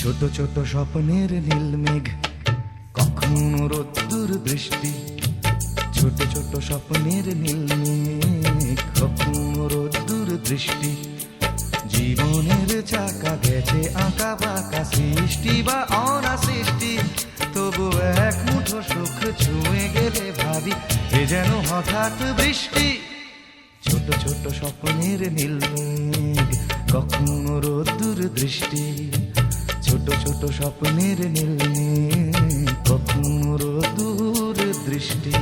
ছোট ছোট স্বপ্নের নীল মেঘ, কখনো রোদ্দুর বৃষ্টি। ছোট ছোট স্বপ্নের নীল মেঘ, কখনো রোদ্দুর দৃষ্টি জীবনের চাকা গেছে আঁকা বাঁকা সৃষ্টি বা অনা সৃষ্টি। তবু এক মুঠো সুখ ছুঁয়ে গেলে ভাবি, এ যেন হঠাৎ বৃষ্টি। ছোট ছোট স্বপ্নের নীল মেঘ, কখনো রোদ্দুর দৃষ্টি ছোট স্বপ্নের নীল কখনো দূর দৃষ্টি।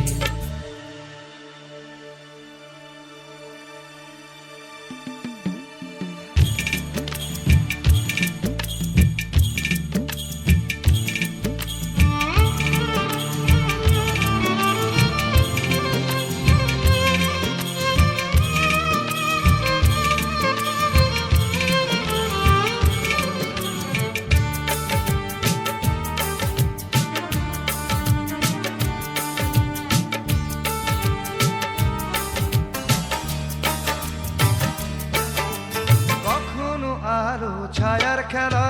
ছায়ার খেলা,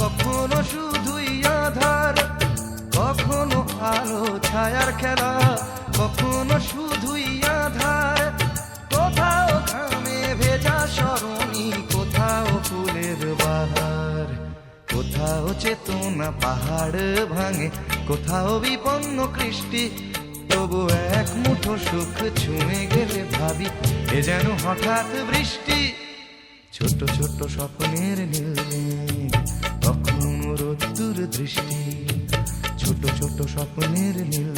কখনো শুধুই আধার, কখনো আলো ছায়ার খেলা, কখনো শুধুই আধার। কোথাও ঘামে ভেজা সরণি, কোথাও ফুলের বাহার, কোথাও চেতনা পাহাড় ভাঙে, কোথাও বিপন্ন কৃষ্টি, তবু এক মুঠো সুখ ছুঁয়ে গেলে ভাবি, এ যেন হঠাৎ বৃষ্টি। ছোট ছোট স্বপ্নের নীল তখন রোদ্দুর দৃষ্টি। ছোট ছোট স্বপ্নের নীল